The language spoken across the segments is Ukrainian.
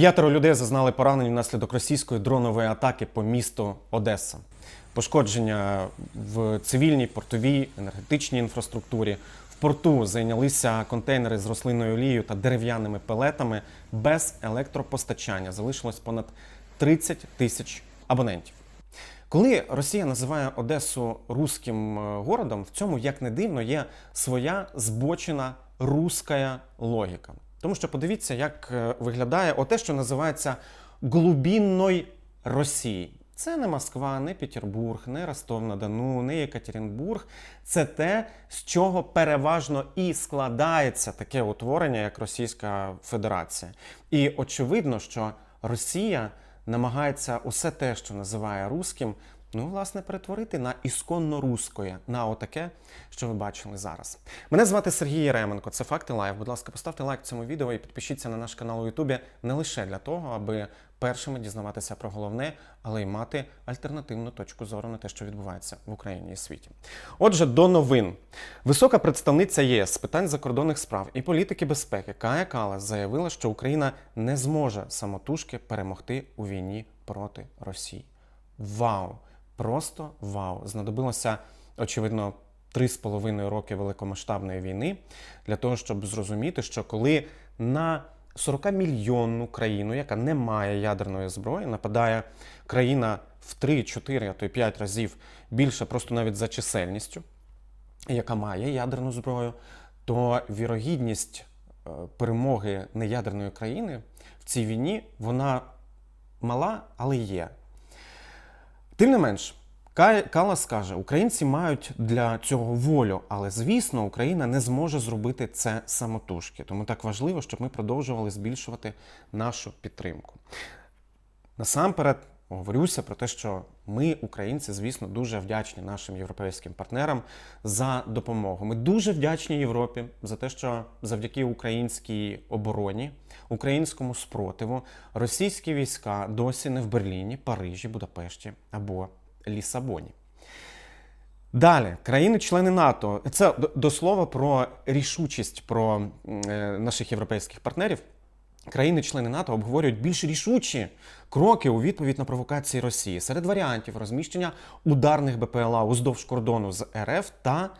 П'ятеро людей зазнали поранень внаслідок російської дронової атаки по місту Одеса. Пошкодження в цивільній, портовій, енергетичній інфраструктурі. В порту зайнялися контейнери з рослинною олією та дерев'яними пелетами без електропостачання. Залишилось понад 30 тисяч абонентів. Коли Росія називає Одесу руським е, городом, в цьому, як не дивно, є своя збочена руська логіка. Тому що подивіться, як е, виглядає оте, що називається глубинною Росії. Це не Москва, не Петербург, не Ростов-на-Дону, не Єкатеринбург. Це те, з чого переважно і складається таке утворення, як Російська Федерація. І очевидно, що Росія намагається усе те, що називає руським, ну, власне, перетворити на ісконно руське, на отаке, що ви бачили зараз. Мене звати Сергій Єременко, це Факти Лайв. Будь ласка, поставте лайк цьому відео і підпишіться на наш канал у Ютубі не лише для того, аби першими дізнаватися про головне, але й мати альтернативну точку зору на те, що відбувається в Україні і світі. Отже, до новин. Висока представниця ЄС з питань закордонних справ і політики безпеки Кая Калас заявила, що Україна не зможе самотужки перемогти у війні проти Росії. Вау! Просто вау! Знадобилося, очевидно, три з половиною роки великомасштабної війни для того, щоб зрозуміти, що коли на 40-мільйонну країну, яка не має ядерної зброї, нападає країна в 3, 4, а то й 5 разів більше, просто навіть за чисельністю, яка має ядерну зброю, то вірогідність е, перемоги неядерної країни в цій війні вона мала, але є. Тим не менш, Калас каже, українці мають для цього волю, але звісно, Україна не зможе зробити це самотужки. Тому так важливо, щоб ми продовжували збільшувати нашу підтримку. Насамперед говорюся про те, що ми, українці, звісно, дуже вдячні нашим європейським партнерам за допомогу. Ми дуже вдячні Європі за те, що завдяки українській обороні, українському спротиву, російські війська досі не в Берліні, Парижі, Будапешті або Лісабоні. Далі, країни-члени НАТО. Це до- слова про рішучість про е, наших європейських партнерів. Країни-члени НАТО обговорюють більш рішучі кроки у відповідь на провокації Росії. Серед варіантів розміщення ударних БПЛА уздовж кордону з РФ та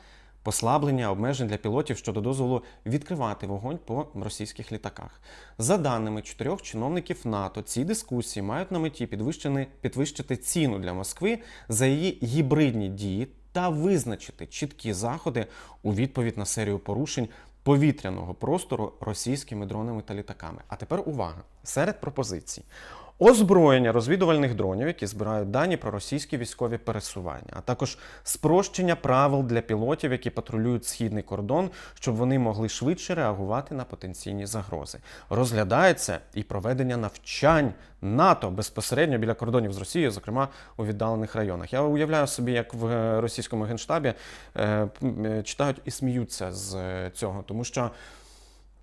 послаблення обмежень для пілотів щодо дозволу відкривати вогонь по російських літаках. За даними чотирьох чиновників НАТО, ці дискусії мають на меті підвищити ціну для Москви за її гібридні дії та визначити чіткі заходи у відповідь на серію порушень повітряного простору російськими дронами та літаками. А тепер увага! Серед пропозицій. Озброєння розвідувальних дронів, які збирають дані про російські військові пересування, а також спрощення правил для пілотів, які патрулюють східний кордон, щоб вони могли швидше реагувати на потенційні загрози. Розглядається і проведення навчань НАТО безпосередньо біля кордонів з Росією, зокрема у віддалених районах. Я уявляю собі, як в е, російському генштабі е, е, читають і сміються з цього, тому що.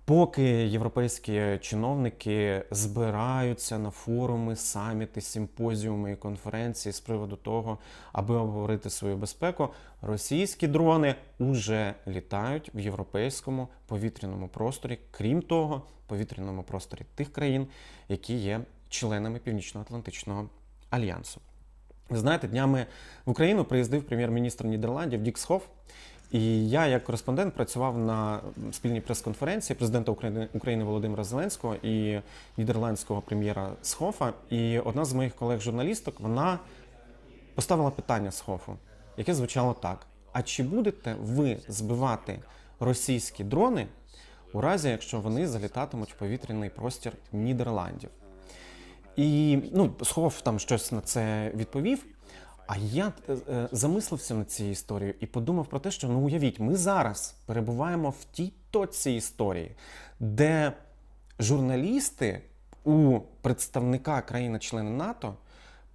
Поки європейські чиновники збираються на форуми, саміти, симпозіуми і конференції з приводу того, аби обговорити свою безпеку, російські дрони уже літають в європейському повітряному просторі, крім того, повітряному просторі тих країн, які є членами Північно-Атлантичного альянсу. Ви знаєте, днями в Україну приїздив прем'єр-міністр Нідерландів Дік Схоф. І я, як кореспондент, працював на спільній прес-конференції президента України, України Володимира Зеленського і нідерландського прем'єра Схофа. І одна з моїх колег-журналісток вона поставила питання Схофу, яке звучало так: а чи будете ви збивати російські дрони у разі, якщо вони залітатимуть в повітряний простір Нідерландів? І ну, Схов там щось на це відповів. А я е, замислився над цією історією і подумав про те, що ну уявіть, ми зараз перебуваємо в тій точці історії, де журналісти у представника країни-члени НАТО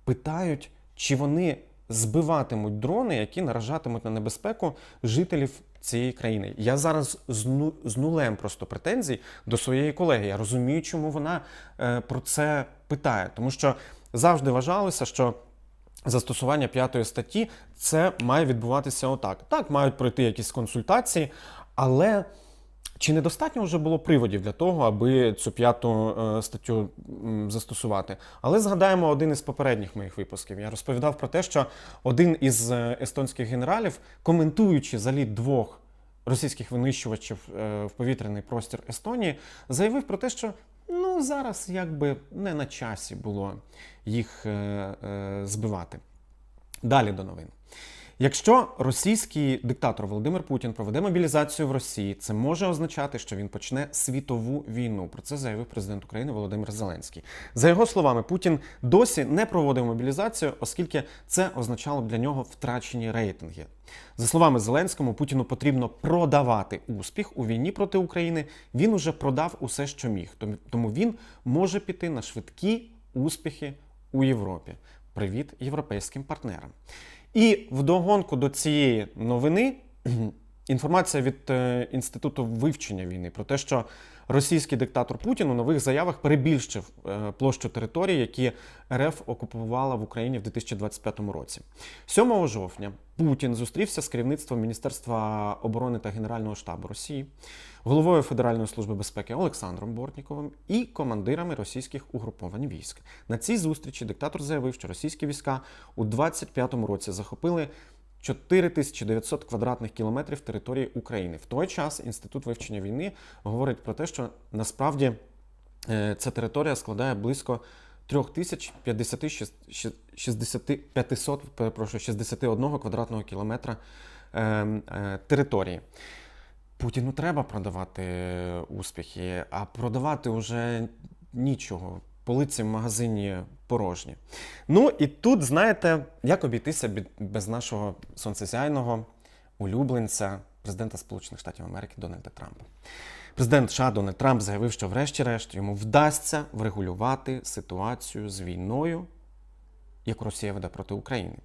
питають, чи вони збиватимуть дрони, які наражатимуть на небезпеку жителів цієї країни. Я зараз з, з нулем просто претензій до своєї колеги. Я розумію, чому вона е, про це питає, тому що завжди вважалося, що застосування п'ятої статті це має відбуватися отак. Так, мають пройти якісь консультації, але Чи недостатньо вже було приводів для того, аби цю п'яту е, статтю застосувати? Але згадаємо один із попередніх моїх випусків. Я розповідав про те, що один із е, естонських генералів, коментуючи заліт двох російських винищувачів е, в повітряний простір Естонії, заявив про те, що ну зараз якби не на часі було їх е, е, збивати. Далі до новин. Якщо російський диктатор Володимир Путін проведе мобілізацію в Росії, це може означати, що він почне світову війну. Про це заявив президент України Володимир Зеленський. За його словами, Путін досі не проводив мобілізацію, оскільки це означало б для нього втрачені рейтинги. За словами Зеленському, Путіну потрібно продавати успіх у війні проти України. Він уже продав усе, що міг. Тому- він може піти на швидкі успіхи у Європі. Привіт європейським партнерам. І вдогонку до цієї новини інформація від е, Інституту вивчення війни про те, що російський диктатор Путін у нових заявах перебільшив е, площу територій, які РФ окупувала в Україні в 2025 році. 7 жовтня Путін зустрівся з керівництвом Міністерства оборони та Генерального штабу Росії, головою Федеральної служби безпеки Олександром Бортніковим і командирами російських угруповань військ. На цій зустрічі диктатор заявив, що російські війська у 25-му році захопили 4900 квадратних кілометрів території України. В той час інститут вивчення війни говорить про те, що насправді е, ця територія складає близько 3050 перепрошую, 61 квадратного кілометра е, е, території. Путіну треба продавати успіхи, а продавати вже нічого. Полиці в магазині порожні. Ну і тут, знаєте, як обійтися без нашого сонцесяйного улюбленця президента Сполучених Штатів Америки Дональда Трампа. Президент США Дональд Трамп заявив, що врешті-решт йому вдасться врегулювати ситуацію з війною, яку Росія веде проти України.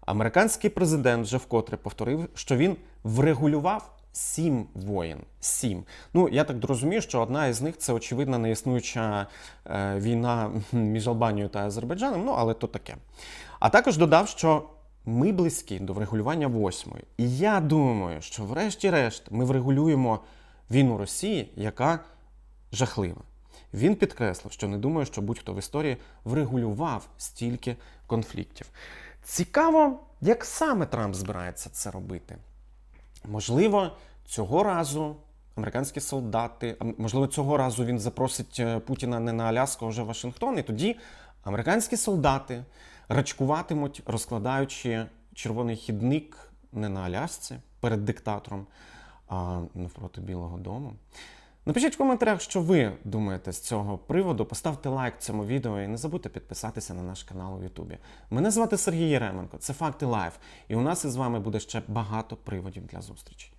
Американський президент вже вкотре повторив, що він врегулював сім воєн. Сім. Ну, я так розумію, що одна із них це очевидна неіснуюча е, війна між Албанією та Азербайджаном, ну але то таке. А також додав, що ми близькі до врегулювання восьмої. І я думаю, що врешті-решт ми врегулюємо війну Росії, яка жахлива. Він підкреслив, що не думає, що будь-хто в історії врегулював стільки конфліктів. Цікаво, як саме Трамп збирається це робити. Можливо, цього разу американські солдати, можливо, цього разу він запросить е, Путіна не на Аляску, а вже Вашингтон, і тоді американські солдати рачкуватимуть, розкладаючи червоний хідник не на Алясці перед диктатором, а навпроти Білого Дому. Напишіть в коментарях, що ви думаєте з цього приводу. Поставте лайк цьому відео і не забудьте підписатися на наш канал у Ютубі. Мене звати Сергій Єременко, це Факти Лайф, і у нас із вами буде ще багато приводів для зустрічі.